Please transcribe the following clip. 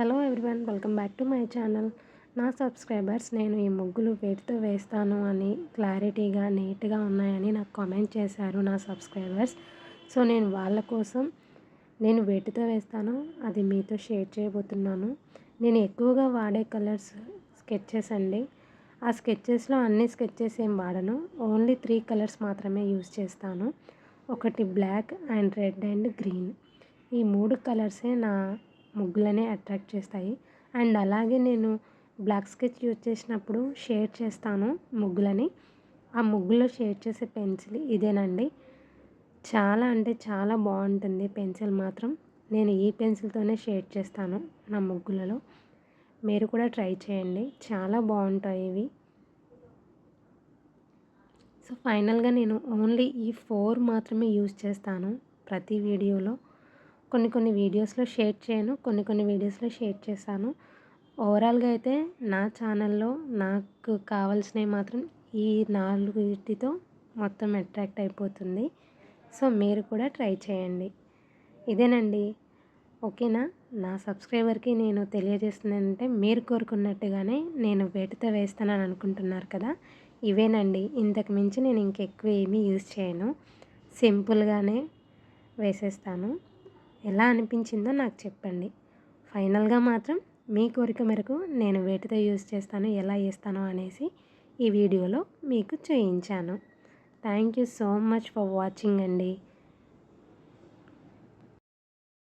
Hello everyone welcome back to my channel. నా subscribers నేను ఈ ముగ్గులు వేటితో వేస్తాను అని క్లారిటీగా నీట్గా ఉన్నాయని నాకు కామెంట్ చేశారు నా సబ్స్క్రైబర్స్. సో నేను వాళ్ళ కోసం నేను వేటితో వేస్తాను అది మీతో షేర్ చేయబోతున్నాను. నేను ఎక్కువగా వాడే కలర్స్ స్కెచెస్ అండి. ఆ స్కెచెస్లో అన్ని స్కెచెస్ ఏం వాడను. ఓన్లీ త్రీ కలర్స్ మాత్రమే యూజ్ చేస్తాను. ఒకటి black and red and green. ఈ మూడు కలర్సే నా ముగ్గులనే అట్రాక్ట్ చేస్తాయి. అండ్ అలాగే నేను బ్లాక్ స్కెచ్ యూజ్ చేసినప్పుడు షేడ్ చేస్తాను ముగ్గులని. ఆ ముగ్గులో షేడ్ చేసే పెన్సిల్ ఇదేనండి. చాలా అంటే చాలా బాగుంటుంది పెన్సిల్ మాత్రం. నేను ఈ పెన్సిల్తోనే షేడ్ చేస్తాను నా ముగ్గులలో. మీరు కూడా ట్రై చేయండి. చాలా బాగుంటాయి ఇవి. సో ఫైనల్గా నేను ఓన్లీ ఈ ఫోర్ మాత్రమే యూజ్ చేస్తాను ప్రతి వీడియోలో. కొన్ని కొన్ని వీడియోస్లో షేర్ చేయను. కొన్ని కొన్ని వీడియోస్లో షేర్ చేశాను. ఓవరాల్గా అయితే నా ఛానల్లో నాకు కావాల్సినవి మాత్రం ఈ నాలుగుటితో మొత్తం అట్రాక్ట్ అయిపోతుంది. సో మీరు కూడా ట్రై చేయండి. ఇదేనండి. ఓకేనా? నా సబ్స్క్రైబర్కి నేను తెలియజేస్తుంది మీరు కోరుకున్నట్టుగానే నేను వేటితో వేస్తానని అనుకుంటున్నారు కదా? ఇవేనండి. ఇంతకు మించి నేను ఇంకెక్కువ ఏమీ యూజ్ చేయను. సింపుల్గానే వేసేస్తాను. ఎలా అనిపించిందో నాకు చెప్పండి. ఫైనల్గా మాత్రం మీ కోరిక మేరకు నేను వేటితో యూజ్ చేస్తాను ఎలా చేస్తానో అనేసి ఈ వీడియోలో మీకు చూయించాను thank you so much for watching అండి.